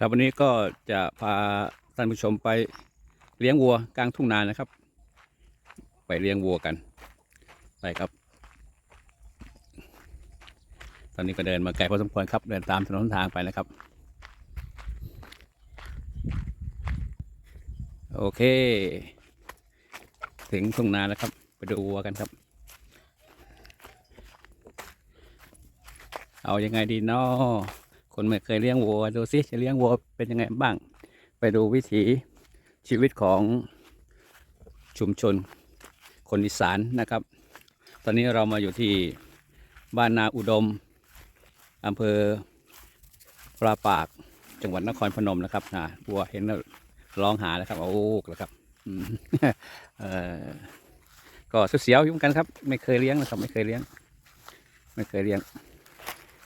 ครับวันนี้ก็จะพาท่านผู้ชมไปเลี้ยงวัวกลางทุ่งนานะครับ ไปเลี้ยงวัวกัน ไปครับ ตอนนี้ก็เดินมาไกลพอสมควรครับ เดินตามถนนทางไปนะครับ โอเค ถึงทุ่งนาแล้วครับ ไปดูวัวกันครับ เอายังไงดีเนาะ คนไม่เคยเลี้ยงวัวดูสิจะเลี้ยงวัวเป็นยังไงบ้าง ไปดูวิถีชีวิตของชุมชน คนอีสานนะครับ ตอนนี้เรามาอยู่ที่บ้านนาอุดมอำเภอปราปากจังหวัดนครพนมนะครับนะวัวเห็นแล้วร้องหาแล้วครับโอ้แล้วครับอืมเออก็เสียวอยู่เหมือนกันครับ ไม่เคยเลี้ยงนะครับ ไม่เคยเลี้ยง ไม่เคยเลี้ยง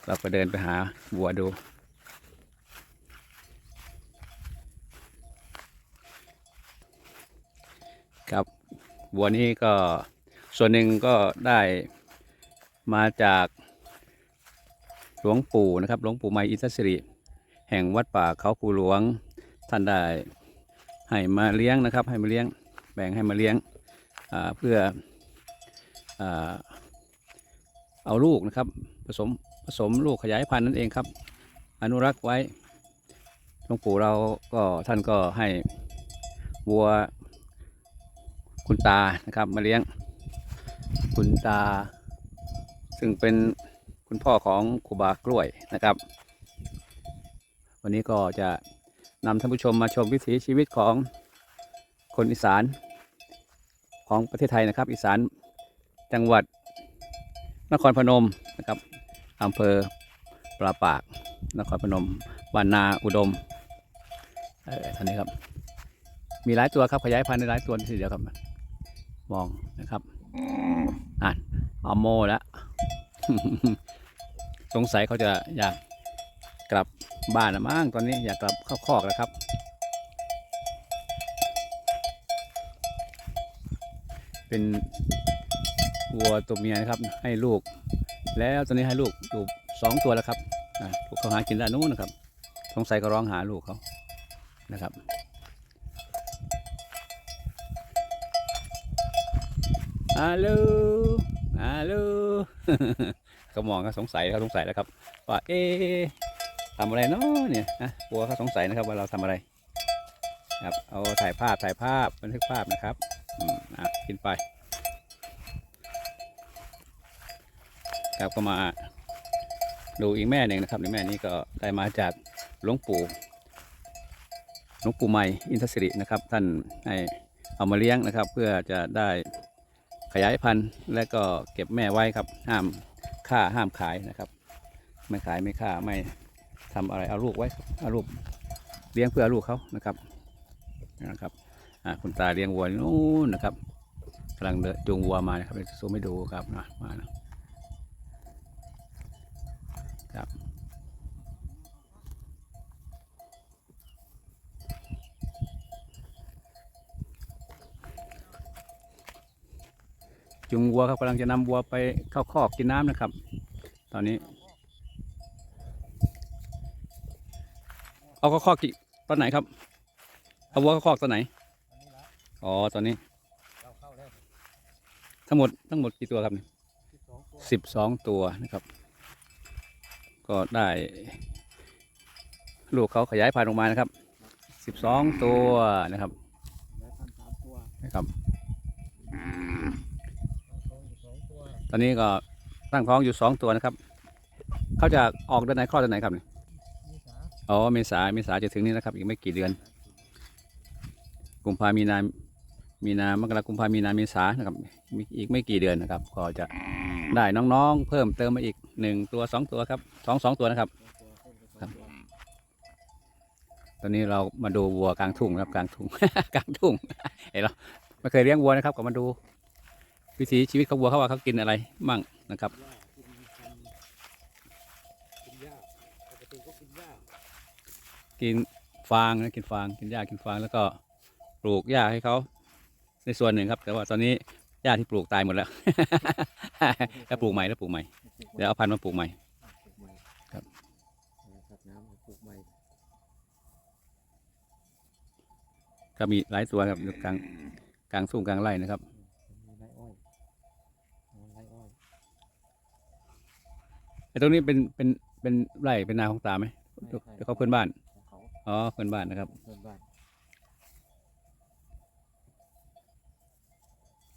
เราก็เดินไปหาวัวดู ครับวัวนี้ก็ส่วนหนึ่งก็ได้มาจากหลวงปู่นะครับ หลวงปู่ไมอินทศิริ แห่งวัดป่าเขาภูหลวง ท่านได้ให้มาเลี้ยงนะครับ ให้มาเลี้ยง แบ่งให้มาเลี้ยงเพื่ออเอาลูกนะครับ ผสม ผสมลูกขยายพันธุ์นั่นเองครับ อนุรักษ์ไว้หลวงปู่เราก็ท่านก็ให้วัวคุณตานะครับมาเลี้ยง คุณตา ซึ่งเป็นคุณพ่อของครูบากล้วยนะครับ วันนี้ก็จะนำท่านผู้ชมมาชมวิถีชีวิตของคนอีสานของประเทศไทยนะครับ อีสานจังหวัดนครพนมนะครับ อำเภอปราปาก นครพนมบ้านนาอุดม เออท่านนี้ครับ มีหลายตัวครับขยายพันธุ์ในหลายตัวทีเดียวครับมองนะครับอ่านอโมแล้วสงสัยเขาจะอยากกลับบ้านละมั้งตอนนี้อยากกลับเข้าคอกแล้วครับ เป็นวัวตัวเมียนะครับ ให้ลูก แล้วตอนนี้ให้ลูกอยู่สองตัวแล้วครับอ่าพวกเขาหากินด้านนู้นนะครับสงสัยก็ร้องหาลูกเขานะครับฮัลโหลฮัลโหลเขามองเขาสงสัยเขาสงสัยแล้วครับว่าเอ๊ะทำอะไรเนาะเนี่ยนะกลัวเขาสงสัยนะครับว่าเราทำอะไรครับเอาถ่ายภาพถ่ายภาพบันทึกภาพนะครับอืมอะกินไป ครับก็มาดูอีกแม่หนึ่งนะครับในแม่นี้ก็ได้มาจากหลวงปู่หลวงปู่ใหม่อินทศิรินะครับ ท่านให้เอามาเลี้ยงนะครับ เพื่อจะได้ขยายพันธุ์ และก็เก็บแม่ไว้ครับ ห้ามฆ่าห้ามขายนะครับ ไม่ขายไม่ฆ่าไม่ทำอะไรเอาลูกไว้เอาลูกเลี้ยงเพื่อลูกเขานะครับนะครับคุณตาเลี้ยงวัวนู่นนะครับกำลังเดินจูงวัวมานะครับเดี๋ยวจะซูมให้ดูครับนะมานะ ครับจูงวัวครับกำลังจะนำวัวไปเข้าคอกกินน้ำนะครับ ตอนนี้ เอาเข้าคอกกี่ตอนไหนครับ เอาวัวเข้าคอกตอนไหนอ๋อตอนนี้ทั้งหมดทั้งหมดกี่ตัวครับสิบสองตัวนะครับ ก็ได้ ลูกเขาขยายพันธุ์ออกมานะครับสิบสองตัวนะครับนะครับ ตอนนี้ก็ตั้งท้องอยู่สองตัวนะครับ เขาจะออกเดือนไหนคลอดเดือนไหนครับเนี่ยอ๋อเมษาเมษาจะถึงนี้นะครับ อีกไม่กี่เดือน กุมภามีนามีนามกรากุมภามีนาเมษานะครับ อีกไม่กี่เดือนนะครับ ก็จะ ได้น้องๆ เพิ่มเติมมาอีกหนึ่งตัวสองตัวครับสองสองตัวนะครับ ครับ ตอนนี้เรามาดูวัวกลางทุ่งครับกลางทุ่ง กลางทุ่งเห็นเราไม่เคยเลี้ยงวัวนะครับก็มาดู วิถีชีวิตของวัวเขาว่าเขากินอะไรมั่งนะครับกินฟางนะกินฟางกินหญ้ากินฟางแล้วก็ปลูกหญ้าให้เขาในส่วนหนึ่งครับ แต่ว่าตอนนี้ หญ้าที่ปลูกตายหมดแล้ว แล้วปลูกใหม่แล้วปลูกใหม่เดี๋ยวเอาพันธุ์มาปลูกใหม่ ครับครับน้ำปลูกใหม่ก็มีหลายตัวครับอยู่กลางกลางทุ่งกลางไร่นะครับมีไรอ้อยมีไรอ้อยไอ้ตรงนี้เป็นเป็นเป็นไร่เป็นนาของตาไหมไม่ใช่เดี๋ยวเขาเพื่อนบ้านของเขาอ๋อเพื่อนบ้านนะครับเพื่อนบ้าน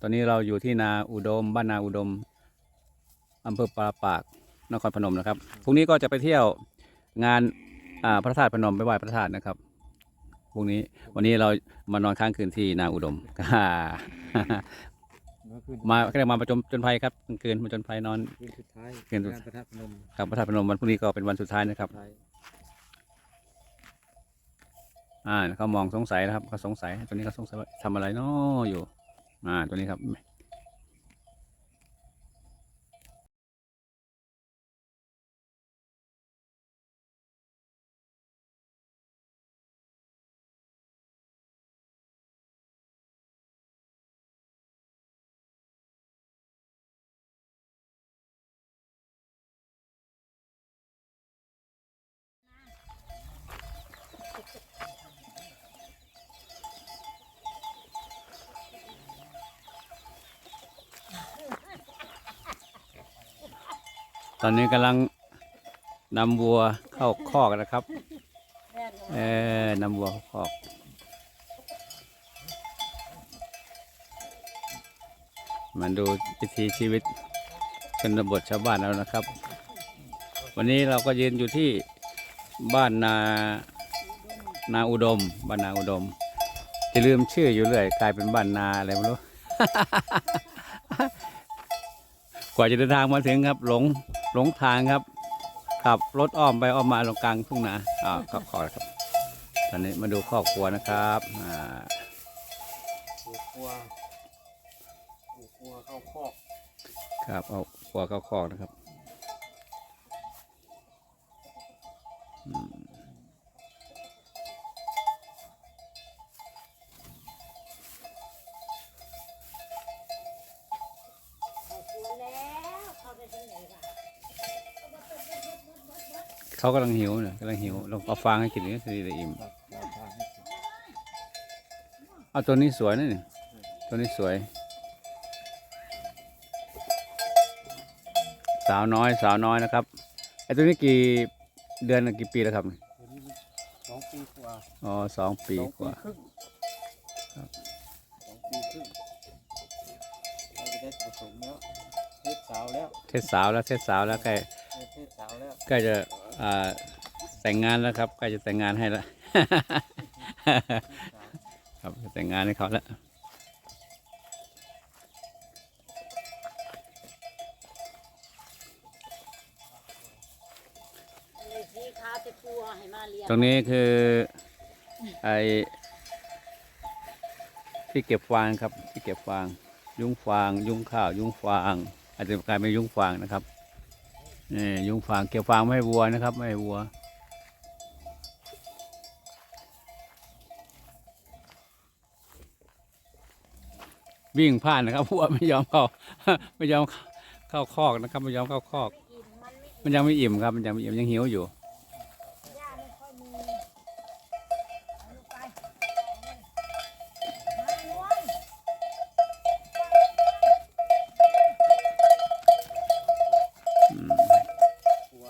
อนนี้เราอยู่ที่นาอุดม บ้านนาอุดมอำเภอปราปากนครพนมนะครับพรุ่งนี้ก็จะไปเที่ยวงานอ่าพระธาตุพนมไปไหว้พระธาตุนะครับพรุ่งนี้วันนี้เรามานอนค้างคืนที่นาอุดมเมื่อคืนมาก็เรียกมาประจมจนภัยครับกลางคืนมาจนภัยนอนคืนสุดท้ายคืนสุดงานประทับพนมกับพระธาตุพนมวันพรุ่งนี้ก็เป็นวันสุดท้ายนะครับท้ายอ่าเขามองสงสัยนะครับเขาสงสัยตัวนี้เขาสงสัยว่าทำอะไรเนาะอยู่ อ่าตัวนี้ครับ ตอนนี้กำลังนำวัวเข้าคอกนะครับ เออนำวัวเข้าคอก มาดูวิถีชีวิตชนบทชาวบ้านแล้วนะครับ วันนี้เราก็ยืนอยู่ที่บ้านนานาอุดม บ้านนาอุดมจะลืมชื่ออยู่เรื่อยกลายเป็นบ้านนาอะไรไม่รู้ กว่าจะเดินทางมาถึงครับหลง หลงทางครับขับรถอ้อมไปอ้อมมาตรงกลางทุ่งนาอ่าขอขอครับ ตอนนี้มาดูครอบครัวนะครับอ่าปลูกครัวปลูกครัวเข้าคอกครับเอาครัวเข้าคอกนะครับอืม เอาตัวแล้วเข้าไปทางไหนล่ะ เขากำลังหิวเนี่ยกำลังหิวลองเอาฟางให้กินนี่สิได้อิ่มตัดดาวทางให้กินเอาตัวนี้สวยนะเนี่ยตัวนี้สวย สาวน้อยสาวน้อยนะครับไอ้ตัวนี้กี่เดือนกี่ปีแล้วครับตัวนี้สองปีกว่าอ๋อสองปีสองกว่าครึ่งครับสองปีครึ่งเราจะได้ผสมแล้วเพศสาวแล้วเทศสาวแล้วเทศสาวแล้วใกล้ได้เพศสาวแล้วใกล้จะอ่า แต่งงานแล้วครับใกล้จะแต่งงานให้แล้วครับจะแต่งงานให้เขาแล้วเลยสีขาวจะกลัวให้มาเลี้ยงตรงนี้คือไอที่เก็บฟางครับที่เก็บฟาง ยุ้งฟาง ยุ้งข้าว ยุ้งฟาง อาจจะกลายเป็นยุ้งฟางนะครับ นี่ยุ้งฟางเก็บฟางไม่ให้วัวนะครับ ไม่ให้วัว วิ่งผ่านนะครับวัวไม่ยอมเข้าไม่ยอมเข้าคอกนะครับ ไม่ยอมเข้าคอกอิ่มมันไม่มันยังไม่อิ่มครับ มันยังไม่อิ่มยังหิวอยู่ หญ้าไม่ค่อยมีเอาลูกไปมานวล ครัว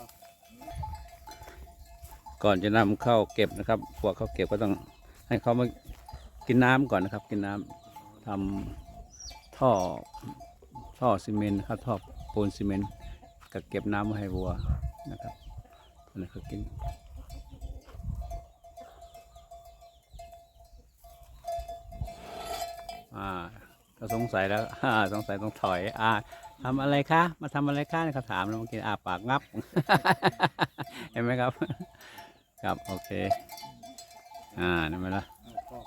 ก่อนจะนำเข้าเก็บนะครับพวกเขาเก็บก็ต้องให้เขามากินน้ำก่อนนะครับ กินน้ำทำท่อท่อซีเมนต์ครับท่อปูนซีเมนต์กับเก็บน้ำมาให้วัวนะครับตอนนี้เขากินอ่าสงสัยแล้วสงสัยต้องถอย อ่าทำอะไรคะ มาทำอะไรคะเขาถามแล้วเมื่อกี้อาปากงับ เห็นไหมครับ ครับโอเค อ่านั่นไหมล่ะแล้วก็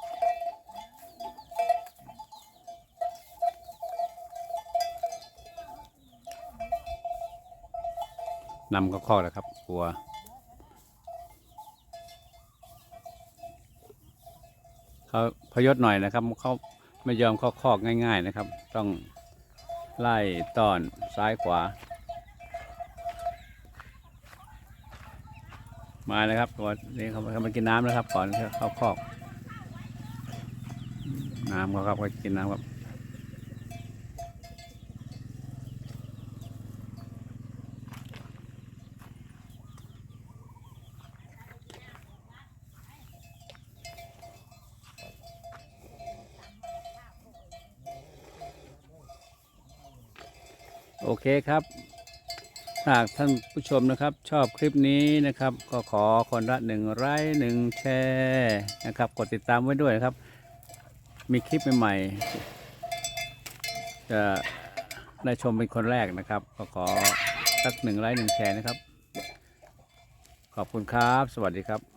นำก็คอกแล้วครับกลัวเขาพยศหน่อยนะครับเขาไม่ยอมเข้าคอกง่าย ๆนะครับ ต้องไล่ต้อนซ้ายขวา มาเลยครับตัวนี้เขาเขามากินน้ำแล้วครับ ก่อนเข้าคอก น้ำเขาครับก็กินน้ำครับโอเคครับ หากท่านผู้ชมนะครับชอบคลิปนี้นะครับ ก็ขอคนละหนึ่งไลค์หนึ่งแชร์นะครับ กดติดตามไว้ด้วยนะครับ มีคลิปใหม่ๆจะได้ชมเป็นคนแรกนะครับ ก็ขอสักหนึ่งไลค์หนึ่งแชร์นะครับ ขอบคุณครับ สวัสดีครับ